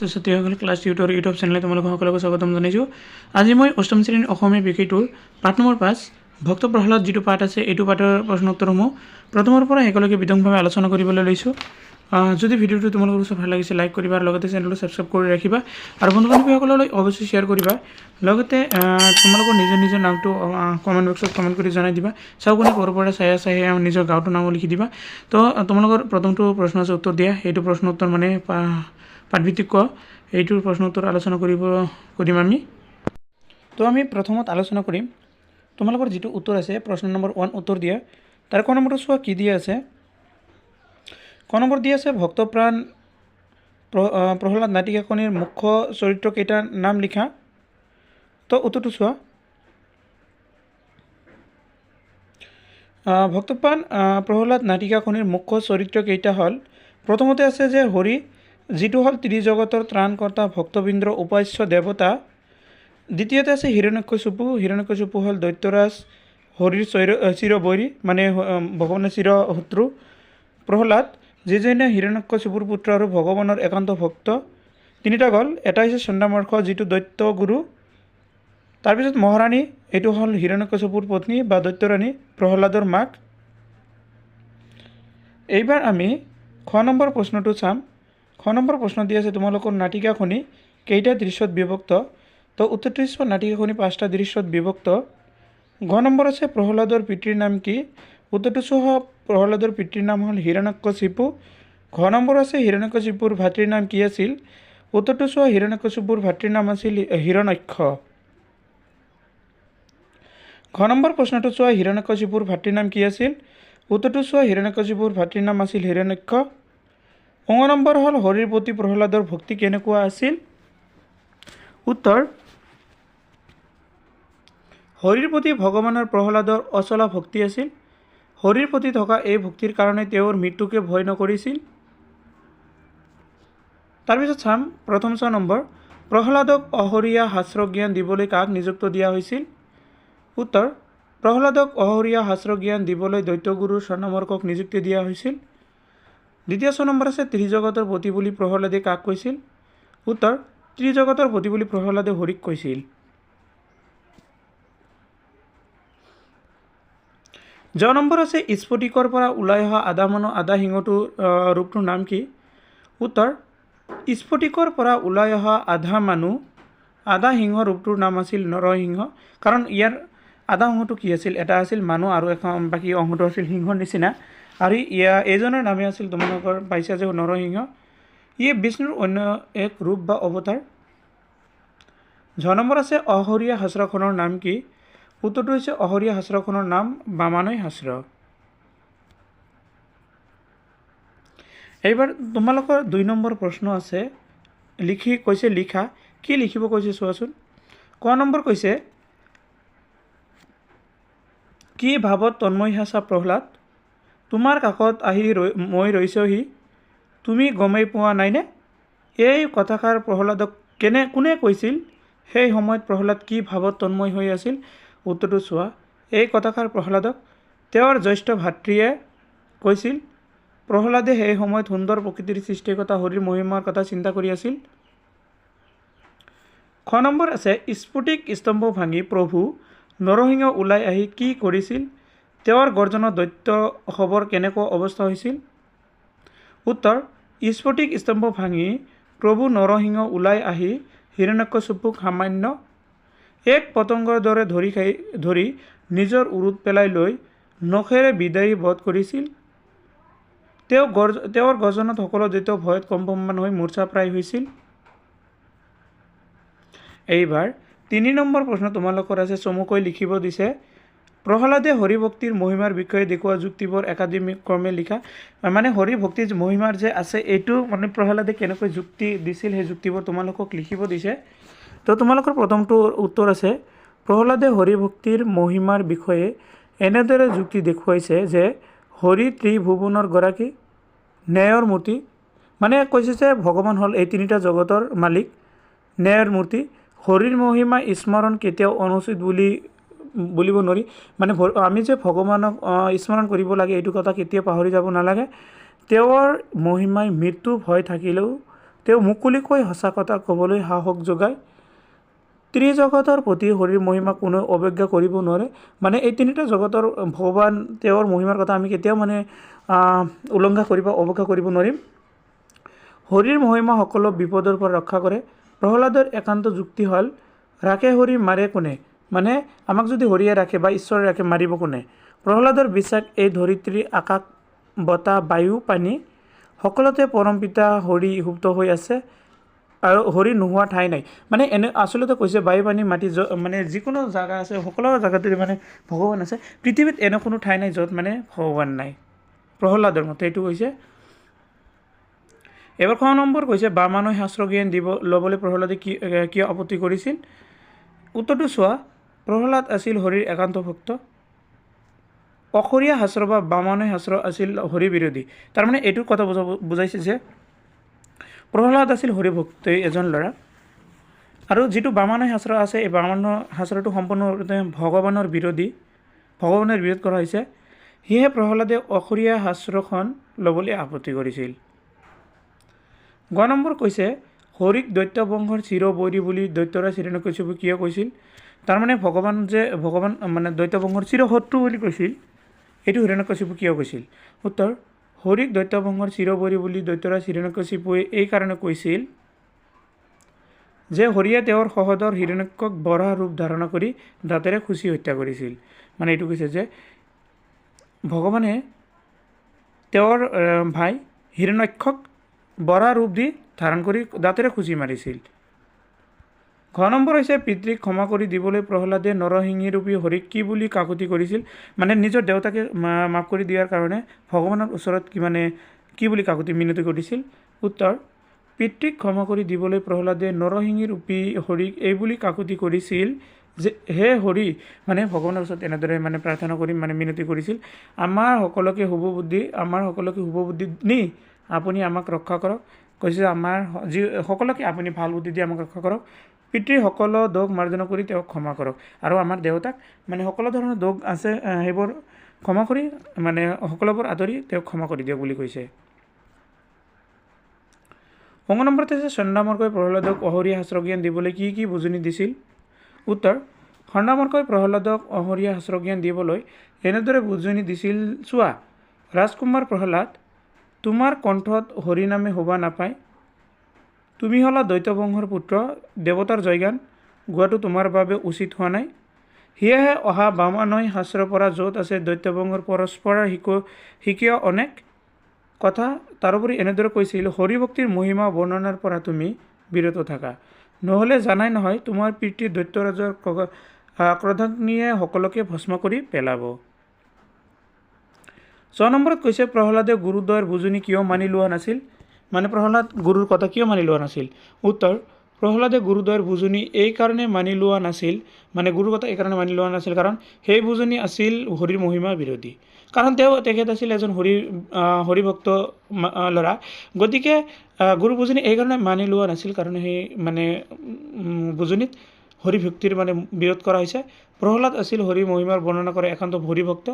ছাত্ৰ ছাত্ৰীসকল class tutor YouTube চেনেলে তোমালোকক সকলোকে স্বাগতম জনাইছোঁ। আজি মই অষ্টম শ্ৰেণীৰ অসমীয়া বিষয়টোৰ পাঠ নম্বৰ পাঁচ ভক্ত প্ৰহ্লাদ যিটো পাঠ আছে এইটো পাঠৰ প্ৰশ্ন উত্তৰসমূহ প্ৰথমৰ পৰা একেলগে বিতংভাৱে আলোচনা কৰিবলৈ লৈছোঁ। যদি ভিডিঅ'টো তোমালোকৰ ওচৰত ভালো লাগিছে লাইক কৰিবা লগতে চেনেলটো ছাবস্ক্ৰাইব কৰি ৰাখিবা। আৰু বন্ধু বান্ধৱীসকললৈ অৱশ্যেই শ্বেয়াৰ কৰিবা। লগতে তোমালোকৰ নিজৰ নিজৰ নামটো কমেণ্ট বক্সত কমেণ্ট কৰি জনাই দিবা। চাওঁ কোনে ক'ৰ পৰা চাই আছে সেয়া নিজৰ গাঁৱটোৰ নামো লিখি দিবা। তো, তোমালোকৰ প্ৰথমটো প্ৰশ্ন আছে উত্তৰ দিয়া। সেইটো প্ৰশ্ন উত্তৰ মানে পাঠভিত্তিক ক। এইটোৰ প্ৰশ্ন উত্তৰ আলোচনা কৰিব কৰিম আমি। তো, আমি প্ৰথমত আলোচনা কৰিম। তোমালোকৰ যিটো উত্তৰ আছে, প্ৰশ্ন নম্বৰ ওৱান উত্তৰ দিয়া। তাৰ ক নম্বৰটো চোৱা কি দিয়া আছে? ক নম্বৰ দিয়া আছে ভক্তপ্ৰাণ প্ৰ- আহ, প্ৰহ্লাদ নাটিকাখনিৰ মুখ্য চৰিত্ৰকেইটাৰ নাম লিখা। তো উত্তৰটো চোৱা। ভক্তপ্ৰাণ প্ৰহ্লাদ নাটিকাখনিৰ মুখ্য চৰিত্ৰকেইটা হ'ল। প্ৰথমতে আছে যে হৰি যিটো হ'ল ত্ৰিজগতৰ ত্ৰাণকৰ্তা ভক্তবৃন্দ্ৰ উপাস্য দেৱতা। দ্বিতীয়তে আছে হিৰণ্যকশিপু হিৰণ্যকশিপু হ'ল দৈত্যৰাজ হৰিৰ চৈৰ চিৰবৈৰী মানে ভগৱানৰ চিৰ শত্ৰু প্ৰহ্লাদ যিজনে হিৰণ্যকশিপুৰ পুত্ৰ আৰু ভগৱানৰ একান্ত ভক্ত, তিনিটা গ'ল এটা হৈছে চন্দ্ৰামৰ্ষ, যিটো দৈত্য গুৰু। তাৰপিছত মহাৰাণী, এইটো হ'ল হিৰণ্যকশিপুৰ পত্নী বা দৈত্যৰাণী প্ৰহ্লাদৰ মাক। এইবাৰ আমি খ নম্বৰ প্ৰশ্নটো চাম। খ নম্বৰ প্ৰশ্ন দি আছে তোমালোকৰ নাটিকাখনি কেইটা দৃশ্যত বিভক্ত? তো উত্তৰটো চোৱা নাটিকাখনি পাঁচটা দৃশ্যত বিভক্ত। ঘ নম্বৰ আছে প্ৰহ্লাদৰ পিতৃৰ নাম কি? উত্তৰটো চোৱা প্ৰহ্লাদৰ পিতৃৰ নাম হ'ল হিৰণ্যকশিপু ঘ নম্বৰ আছে হিৰণ্যকশিপুৰ ভাতৃৰ নাম কি আছিল উত্তৰটো চোৱা হিৰণ্যকশিপুৰ ভাতৃৰ নাম আছিল হিৰণ্যক্ষ ঘ নম্বৰ প্ৰশ্নটো চোৱা হিৰণ্যকশিপুৰ ভাতৃৰ নাম কি আছিল উত্তৰটো চোৱা হিৰণ্যকশিপুৰ ভাতৃৰ নাম আছিল হিৰণ্যক্ষ অং নম্বৰ হ'ল হৰিৰ প্ৰতি প্ৰহ্লাদৰ ভক্তি কেনেকুৱা আছিল উত্তৰ হৰিৰ প্ৰতি ভগৱানৰ প্ৰহ্লাদৰ অচলা ভক্তি আছিল হৰিৰ প্ৰতি থকা এই ভক্তিৰ কাৰণে তেওঁৰ মৃত্যুকে ভয় নকৰিছিল। তাৰপিছত চাম, প্ৰথম ছয় নম্বৰ, প্ৰহ্লাদক অহৰীয়া শাস্ত্ৰ জ্ঞান দিবলৈ কাক নিযুক্ত দিয়া হৈছিল? উত্তৰ, প্ৰহ্লাদক অহৰীয়া শাস্ত্ৰ জ্ঞান দিবলৈ দৈত্যগুৰু স্বৰ্ণমৰ্কক নিযুক্তি দিয়া হৈছিল। দ্বিতীয় ছয় নম্বৰ আছে, ত্ৰিজগতৰ পতি বুলি প্ৰহ্লাদে কাক কৈছিল? উত্তৰ, ত্ৰিজগতৰ পতি বুলি প্ৰহ্লাদে হৰিক কৈছিল। জ নম্বৰ আছে স্ফটিকৰ পৰা ওলাই অহা আধা মানুহ আধা আহ, ৰূপটোৰ নাম কি? উত্তৰ স্ফটিকৰ পৰা ওলাই অহা আধা মানুহ আধা সিংহ ৰূপটোৰ নাম আছিল নৰসিংহ। কাৰণ ইয়াৰ আধা অংশটো কি আছিল? এটা আছিল মানুহ আৰু এখন বাকী অংশটো আছিল সিংহৰ নিচিনা। আৰু ইয়াৰ এইজনৰ নামে আছিল তোমালোকৰ পাইছা যে নৰসিংহ। ই বিষ্ণুৰ অন্য এক ৰূপ বা অৱতাৰ। ঝ নম্বৰ আছে অহৰীয়া শাস্ত্ৰখনৰ নাম কি? উত্তৰটো হৈছে অহৰীয়া শাস্ত্ৰখনৰ নাম বামানয় শাস্ত্ৰ এইবাৰ তোমালোকৰ দুই নম্বৰ প্ৰশ্ন আছে। লিখি কৈছে লিখা কি লিখিব কৈছে চোৱাচোন। ক নম্বৰ কৈছে কি ভাৱত তন্ময় হাচা প্ৰহ্লাদ? তোমাৰ কাষত আহি ৰৈ মই ৰৈছহি। তুমি গমেই পোৱা নাইনে? এই কথাষাৰ প্ৰহ্লাদক কেনে কোনে কৈছিল? সেই সময়ত প্ৰহ্লাদ কি ভাৱত তন্ময় হৈ আছিল? উত্তৰটো চোৱা। এই কথাষাৰ প্ৰহ্লাদক তেওঁৰ জ্যেষ্ঠ ভাতৃয়ে কৈছিল প্ৰহ্লাদে সেই সময়ত সুন্দৰ প্ৰকৃতিৰ সৃষ্টিকৰ্তা হৰিৰ মহিমাৰ কথা চিন্তা কৰি আছিল। খ নম্বৰ আছে স্ফটিক স্তম্ভ ভাঙি প্ৰভু নৰসিংহ ওলাই আহি কি কৰিছিল? তেওঁৰ গৰ্জনত দৈত্য খবৰ কেনেকুৱা অৱস্থা হৈছিল? উত্তৰ স্ফটিক স্তম্ভ ভাঙি প্ৰভু নৰসিংহ ওলাই আহি হিৰণ্যকশিপুক সামান্য এক পতংগৰ দৰে ধৰি খাই, ধৰি নিজৰ উৰুত পেলাই লৈ নখেৰে বিদায়ী বধ কৰিছিল। তেওঁ গৰ্জ, তেওঁৰ গৰ্জনত সকলো দৈত্য ভয়ত কম্পমান হৈ মূৰ্ছাপ্ৰায় হৈছিল। এইবাৰ তিনি নম্বৰ প্ৰশ্ন তোমালোকৰ আছে, চমুকৈ লিখিব দিছে। প্ৰহ্লাদে হৰিভক্তিৰ মহিমাৰ বিষয়ে দেখুওৱা যুক্তিবোৰ একাডেমিক ক্ৰমে লিখা মানে হৰি ভক্তিৰ মহিমাৰ যে আছে, এইটো মানে প্ৰহ্লাদে কেনেকৈ যুক্তি দিছিল, সেই যুক্তিবোৰ তোমালোকক লিখিব দিছে। তো তোমালোকৰ প্ৰথমটো উত্তৰ আছে প্ৰহ্লাদে হৰি ভক্তিৰ মহিমাৰ বিষয়ে এনেদৰে যুক্তি দেখুৱাইছে যে হৰি ত্ৰিভুৱনৰ গৰাকী ন্যায়ৰ মূৰ্তি মানে কৈছে যে ভগৱান হ'ল এই তিনিটা জগতৰ মালিক ন্যায়ৰ মূৰ্তি হৰিৰ মহিমা স্মৰণ কেতিয়াও অনুচিত বুলি বুলিব নোৱাৰি মানে আমি যে ভগৱানক স্মৰণ কৰিব লাগে এইটো কথা কেতিয়াও পাহৰি যাব নালাগে। তেওঁৰ মহিমাই মৃত্যু ভয় থাকিলেও তেওঁ মুকলিকৈ সঁচা কথা ক'বলৈ সাহস যোগায়। ত্ৰিজগতৰ প্ৰতি হৰিৰ মহিমা কোনেও অৱজ্ঞা কৰিব নোৱাৰে। মানে এই তিনিটা জগতৰ ভগৱান তেওঁৰ মহিমাৰ কথা আমি কেতিয়াও মানে উলংঘা কৰিব অৱজ্ঞা কৰিব নোৱাৰিম। হৰিৰ মহিমা সকলো বিপদৰ পৰা ৰক্ষা কৰে। প্ৰহ্লাদৰ একান্ত যুক্তি হ'ল ৰাখে হৰি মাৰে কোনে? মানে আমাক যদি হৰিয়ে ৰাখে বা ঈশ্বৰে ৰাখে মাৰিব কোনে? প্ৰহ্লাদৰ বিশ্বাস এই ধৰিত্ৰী আকাশ বতাহ বায়ু পানী সকলোতে পৰম পিতা হৰি সুপ্ত হৈ আছে। আৰু হৰি নোহোৱা ঠাই নাই। মানে এনে আচলতে কৈছে বায়ু পানী মাটি মানে যিকোনো জেগা আছে সকলো জেগাতে মানে ভগৱান আছে। পৃথিৱীত এনে কোনো ঠাই নাই য'ত মানে ভগৱান নাই। প্ৰহ্লাদৰ মতে এইটো কৈছে। এবাৰ খ নম্বৰ কৈছে বামানই শাস্ত্ৰ জ্ঞান দিব ল'বলৈ প্ৰহ্লাদে কি কিয় আপত্তি কৰিছিল? উত্তৰটো চোৱা প্ৰহ্লাদ আছিল হৰিৰ একান্ত ভক্ত। অসমীয়া শাস্ত্ৰ বা বামনয় শাস্ত্ৰ আছিল হৰি বিৰোধী। তাৰমানে এইটো কথা বুজাব বুজাইছে যে প্ৰহ্লাদ আছিল হৰিভক্তি এজন ল'ৰা। আৰু যিটো বামনয় শাস্ত্ৰ আছে এই বামনৰ শাস্ত্ৰটো সম্পূৰ্ণৰূপে ভগৱানৰ বিৰোধী। ভগৱানৰ বিৰোধ কৰা হৈছে। সেয়েহে প্ৰহ্লাদে অসমীয়া শাস্ত্ৰখন ল'বলৈ আপত্তি কৰিছিল। গ নম্বৰ কৈছে হৰিক দৈত্য বংশৰ চিৰ বৈৰী বুলি দৈত্যৰা চিৰণকশ্যপু কিয় কৈছিল? তাৰমানে ভগৱান যে ভগৱান মানে দৈত্য বংশৰ চিৰ শত্ৰু বুলি কৈছিল এইটো হিৰণ্যকশিপু কিয় কৈছিল? উত্তৰ হৰিক দৈত্য বংশৰ চিৰবৰী বুলি দৈত্যৰা হিৰণ্যকশিপুৱে এই কাৰণে কৈছিল যে হৰিয়ে তেওঁৰ সহদৰ হিৰণ্যকক বৰাহ ৰূপ ধাৰণা কৰি দাঁতেৰে খুচি হত্যা কৰিছিল। মানে এইটো কৈছে যে ভগৱানে তেওঁৰ ভাই হিৰণ্যক্ষক বৰা ৰূপ দি ধাৰণ কৰি দাঁতেৰে খুচি মাৰিছিল। ঘ নম্বৰ হৈছে পিতৃক ক্ষমা কৰি দিবলৈ প্ৰহ্লাদে নৰসিংহীৰূপী হৰিক কি বুলি কাকুতি কৰিছিল? মানে নিজৰ দেউতাকে মাফ কৰি দিয়াৰ কাৰণে ভগৱানৰ ওচৰত কি মানে কি বুলি কাকুতি মিনতি কৰিছিল? উত্তৰ পিতৃক ক্ষমা কৰি দিবলৈ প্ৰহ্লাদে নৰসিংহীৰূপী হৰিক এই বুলি কাকুতি কৰিছিল যে হে হৰি মানে ভগৱানৰ ওচৰত এনেদৰে মানে প্ৰাৰ্থনা কৰি মানে মিনতি কৰিছিল আমাৰ সকলোকে শুভ বুদ্ধি আমাৰ সকলোকে শুভ বুদ্ধি নি আপুনি আমাক ৰক্ষা কৰক কৈছে আমাৰ যি সকলোকে আপুনি ভাল বুদ্ধি দি আমাক ৰক্ষা কৰক পিতৃৰ সকলো দোষ মাৰ্জনা কৰি তেওঁক ক্ষমা কৰক। আৰু আমাৰ দেউতাক মানে সকলো ধৰণৰ দোষ আছে সেইবোৰ ক্ষমা কৰি মানে সকলোবোৰ আঁতৰি তেওঁক ক্ষমা কৰি দিয়ক বুলি কৈছে। অংগ নম্বৰত আছে চন্দামৰকৈ প্ৰহ্লাদক অহৰীয়া শাস্ত্ৰ জ্ঞান দিবলৈ কি কি বুজনি দিছিল? উত্তৰ খণ্ডামৰকৈ প্ৰহ্লাদক অহৰীয়া শাস্ত্ৰ জ্ঞান দিবলৈ এনেদৰে বুজনি দিছিল চোৱা ৰাজকুমাৰ প্ৰহ্লাদ তোমাৰ কণ্ঠত হৰিনামে শোভা নাপায় তুমি হ'লা দৈত্যবংশৰ পুত্ৰ দেৱতাৰ জয়গান গোৱাটো তোমাৰ বাবে উচিত হোৱা নাই। সেয়েহে অহা বামানয় শাস্ত্ৰৰ পৰা য'ত আছে দৈত্যবংশৰ পৰস্পৰৰ শিকো শিকীয় অনেক কথা তাৰোপৰি এনেদৰে কৈছিল হৰিভক্তিৰ মহিমা বৰ্ণনাৰ পৰা তুমি বিৰত থাকা। নহ'লে জানাই নহয় তোমাৰ পিতৃ দৈত্যৰাজৰ ক্ৰ- আহ, ক্ৰোধাগ্নিয়ে সকলোকে ভস্ম কৰি পেলাব। ছয় নম্বৰত কৈছে প্ৰহ্লাদে গুৰুদ্বয়ৰ বুজনি কিয় মানি লোৱা নাছিল? মানে প্ৰহ্লাদ গুৰুৰ কথা কিয় মানি লোৱা নাছিল? উত্তৰ প্ৰহ্লাদে গুৰুদ্বয়ৰ বুজনি এই কাৰণে মানি লোৱা নাছিল মানে গুৰুৰ কথা এই কাৰণে মানি লোৱা নাছিল কাৰণ সেই বুজনি আছিল হৰিৰ মহিমাৰ বিৰোধী। কাৰণ তেওঁ তেখেত আছিল এজন হৰি হৰিভক্ত ল'ৰা। গতিকে গুৰু বুজনি এই কাৰণে মানি লোৱা নাছিল কাৰণ সেই মানে বুজনিত হৰিভক্তিৰ মানে বিৰোধ কৰা হৈছে। প্ৰহ্লাদ আছিল হৰি মহিমাৰ বৰ্ণনা কৰা একান্ত হৰিভক্ত।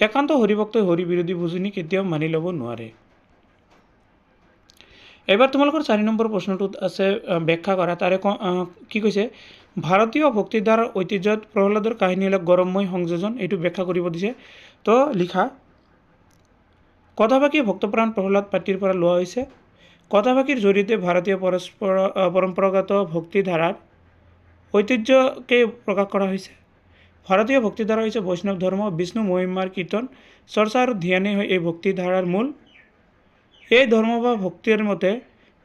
একান্ত হৰিভক্তই হৰি বিৰোধী বুজনি কেতিয়াও মানি ল'ব নোৱাৰে। এবাৰ তোমালোকৰ চাৰি নম্বৰ প্ৰশ্নটোত আছে ব্যাখ্যা কৰা। তাৰে কি কৈছে? ভাৰতীয় ভক্তিধাৰাৰ ঐতিহ্যত প্ৰহ্লাদৰ কাহিনীবিলাক গৰমময় সংযোজন এইটো ব্যাখ্যা কৰিব দিছে। তো লিখা কথাভাকি ভক্তপ্ৰাণ প্ৰহ্লাদ পাতিৰ পৰা লোৱা হৈছে। কথাভাকিৰ জৰিয়তে ভাৰতীয় পৰস্পৰ পৰম্পৰাগত ভক্তিধাৰাৰ ঐতিহ্যকে প্ৰকাশ কৰা হৈছে। ভাৰতীয় ভক্তিধাৰা হৈছে বৈষ্ণৱ ধৰ্ম, বিষ্ণু মহিমাৰ কীৰ্তন, চৰ্চা আৰু ধ্যানেই হয় এই ভক্তিধাৰাৰ মূল এই ধৰ্ম বা ভক্তিৰ মতে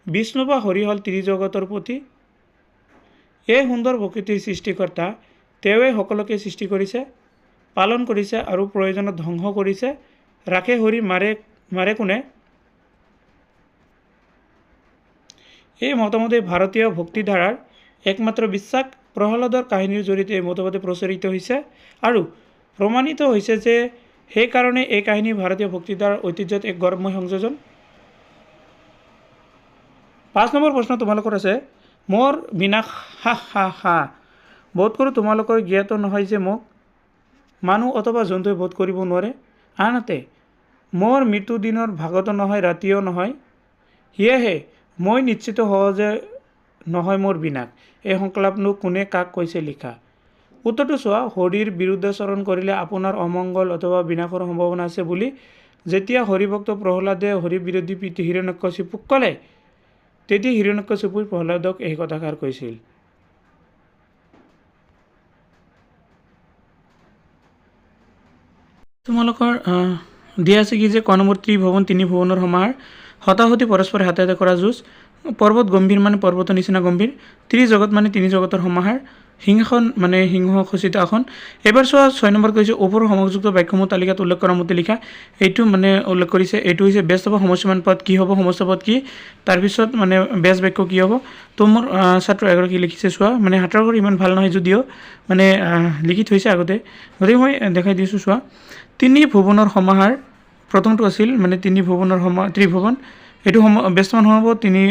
বিষ্ণু বা হৰি হ'ল ত্ৰিজগতৰ প্ৰতি এই সুন্দৰ প্ৰকৃতিৰ সৃষ্টিকৰ্তা তেওঁৱে সকলোকে সৃষ্টি কৰিছে, পালন কৰিছে আৰু প্ৰয়োজনত ধ্বংস কৰিছে। ৰাখে হৰি, মাৰে মাৰে কোনে? এই মতামতে ভাৰতীয় ভক্তিধাৰাৰ একমাত্ৰ বিশ্বাস প্ৰহ্লাদৰ কাহিনীৰ জৰিয়তে এই মতবাদে প্ৰচলিত হৈছে আৰু প্ৰমাণিত হৈছে যে সেইকাৰণে এই কাহিনী ভাৰতীয় ভক্তিধাৰাৰ ঐতিহ্যত এক গৌৰৱময় সংযোজন। পাঁচ নম্বৰ প্ৰশ্ন তোমালোকৰ আছে মোৰ বিনাশ হা হা হা বোধ কৰোঁ তোমালোকৰ জ্ঞাত নহয় যে মোক মানুহ অথবা জন্তুৱে বোধ কৰিব নোৱাৰে। আনহাতে মোৰ মৃত্যু দিনৰ ভাগতো নহয় ৰাতিও নহয়। সেয়েহে মই নিশ্চিত সহজে নহয় মোৰ বিনাশ। এই সংকলাপনো কোনে কাক কৈছে লিখা? উত্তৰটো চোৱা হৰিৰ বিৰুদ্ধাচৰণ কৰিলে আপোনাৰ অমংগল অথবা বিনাশৰ সম্ভাৱনা আছে বুলি। যেতিয়া হৰিভক্ত প্ৰহ্লাদে হৰি বিৰোধী পিতৃ হিৰণ্যকশিপুক ক'লে তেতিয়া হিৰণ্যকশিপুই প্ৰহ্লাদক এই কথাষাৰ কৈছিল। তোমালোকৰ দিয়া আছে কি যে ক নম্বৰ ত্ৰিভুৱন তিনি ভুৱনৰ সমাহাৰ? হতাহতি পৰস্পৰে হাতে হাতে কৰা যুঁজ? পৰ্বত গম্ভীৰ মানে পৰ্বতৰ নিচিনা গম্ভীৰ? ত্ৰিজগত মানে তিনি জগতৰ সমাহাৰ? সিংহাসন মানে সিংহ খচিত আসন এবাৰ চোৱা, ছয় নম্বৰ কৈছে, ওপৰৰ সমযুক্ত বাক্যসমূহ তালিকাত উল্লেখ কৰা মতে লিখা, এইটো মানে উল্লেখ কৰিছে, এইটো হৈছে ব্যস্ত হ'ব সমস্যমান পদ কি হ'ব, সমস্ত পদ কি তাৰপিছত মানে বেজ বাক্য কি হ'ব। তো মোৰ ছাত্ৰ এগৰাকী লিখিছে, চোৱা মানে হাতৰ আখৰ ইমান ভালো নহয় যদিও মানে লিখি থৈছে আগতে। গতিকে মই দেখাই দিছোঁ, চোৱা, তিনি ভুৱনৰ সমাহাৰ, প্ৰথমটো আছিল মানে তিনি ভুৱনৰ সমা, ত্ৰিভুৱন, এইটো সম ব্যস্তমান হ'ব, তিনি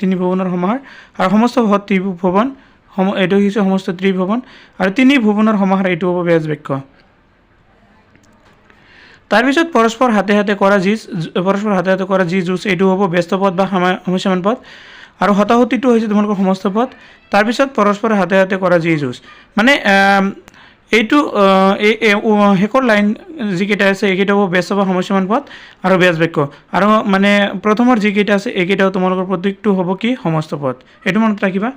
তিনি ভুৱনৰ সমাহাৰ, আৰু সমস্ত ভৱ ত্ৰিভুৱন সম এইটো হৈছে সমস্ত ত্ৰিভুৱন আৰু তিনি ভুৱনৰ সমাহাৰ এইটো হ'ব বেজ বাক্য। তাৰপিছত পৰস্পৰ হাতে হাতে কৰা যি পৰস্পৰ হাতে হাতে কৰা যি যুঁজ, এইটো হ'ব ব্যস্ত পদ বা সমস্যামান পদ আৰু হতাহতিটো হৈছে তোমালোকৰ সমস্ত পদ তাৰপিছত পৰস্পৰ হাতে হাতে কৰা যি যুঁজ। মানে এইটো এই শেষৰ লাইন যিকেইটা আছে, এইকেইটা হ'ব ব্যস্ত বা সমস্যামান পদ আৰু বেজ বাক্য। আৰু মানে প্ৰথমৰ যিকেইটা আছে, এইকেইটাও তোমালোকৰ প্ৰত্যেকটো হ'ব কি? সমস্ত পদ এইটো মনত ৰাখিবা।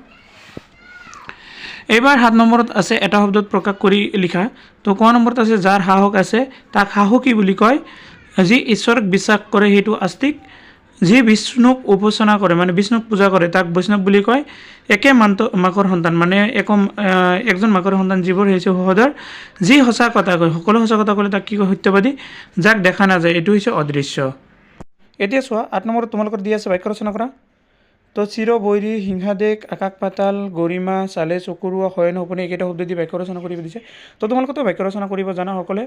এইবাৰ সাত নম্বৰত আছে এটা শব্দত প্ৰকাশ কৰি লিখা। তো ক নম্বৰত আছে, যাৰ সাহস আছে, তাক সাহসী বুলি কয়। যি ঈশ্বৰক বিশ্বাস কৰে, সেইটো আস্তিক। যি বিষ্ণুক উপাসনা কৰে মানে বিষ্ণুক পূজা কৰে, তাক বৈষ্ণৱ বুলি কয়। একে মান্ত মাকৰ সন্তান মানে এক একজন মাকৰ সন্তান যিবোৰ হৈছে সহোদৰ। যি সঁচা কথা কয়, সকলো সঁচা কথা ক'লে তাক কি কয়, সত্যবাদী। যাক দেখা নাযায়, এইটো হৈছে অদৃশ্য। এতিয়া চোৱা, আঠ নম্বৰত তোমালোকৰ দি আছে বাক্য ৰচনা কৰা। তো চিৰ বৈৰী সিংহাদেশ আকাশ পাতাল গৰিমা চালে চকুৰোৱা শয়ন সপোনে এইকেইটা শব্দ দি বাক্য ৰচনা কৰিব দিছে। তো তোমালোকেতো বাক্য ৰচনা কৰিব জানা সকলোৱে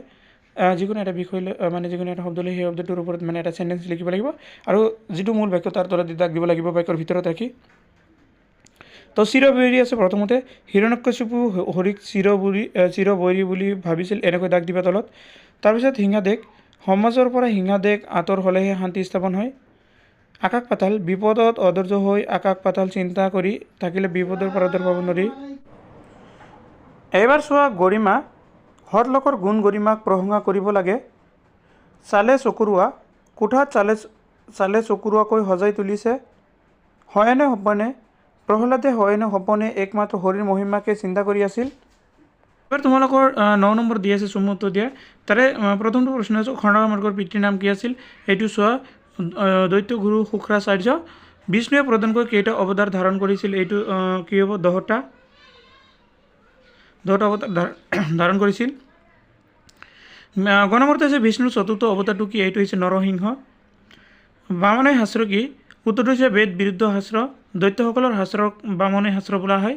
আহ, যিকোনো এটা বিষয় লৈ মানে যিকোনো এটা শব্দ লৈ সেই শব্দটোৰ ওপৰত মানে এটা চেণ্টেঞ্চ লিখিব লাগিব। আৰু যিটো মূল বাক্য তাৰ তলত দাগ দিব লাগিব বাক্যৰ ভিতৰত ৰাখি। তো চিৰবৈৰী আছে প্ৰথমতে হিৰণ্যকশিপু হ- হৰিক চিৰবৈৰী চিৰবৈৰী বুলি ভাবিছিল এনেকৈ দাগ দিবা তলত। তাৰপিছত সিংহাদেশ সমাজৰ পৰা সিংহাদেশ আঁতৰ হ'লেহে শান্তি স্থাপন হয়। আকাশ পাতাল বিপদত অধৈৰ্য হৈ আকাশ পাতাল চিন্তা কৰি থাকিলে বিপদৰ পৰাদৰ পাব নোৱাৰি। এইবাৰ চোৱা গৰিমা সৎলোকৰ গুণ গৰিমাক প্ৰশংসা কৰিব লাগে। চালে চকুৰোৱা কোঠাত চালে চালে চকুৰোৱাকৈ সজাই তুলিছে। হয়নে সপনে? প্ৰহ্লাদে হয়নে সপনে একমাত্ৰ হৰিৰ মহিমাকে চিন্তা কৰি আছিল। এবাৰ তোমালোকৰ ন নম্বৰ দি আছে চমু উত্তৰ দিয়া। তাৰে প্ৰথমটো প্ৰশ্ন আছে খণ্ডাৰ মাৰ্গৰ পিতৃৰ নাম কি আছিল? এইটো চোৱা দৈত্য গুৰু শুক্ৰাচাৰ্য বিষ্ণুৱে প্ৰধানকৈ কেইটা অৱতাৰ ধাৰণ কৰিছিল? এইটো কি হ'ব? দহটা। দহটা অৱতাৰ ধাৰ- ধাৰণ কৰিছিল। আহ, গ নম্বৰতে আছে বিষ্ণুৰ চতুৰ্থ অৱতাৰটো কি? এইটো হৈছে নৰসিংহ। বামনে শাস্ত্ৰ কি? উত্তৰটো হৈছে বেদ বিৰুদ্ধ শাস্ত্ৰ। দৈত্যসকলৰ শাস্ত্ৰক বামনে শাস্ত্ৰ বোলা হয়।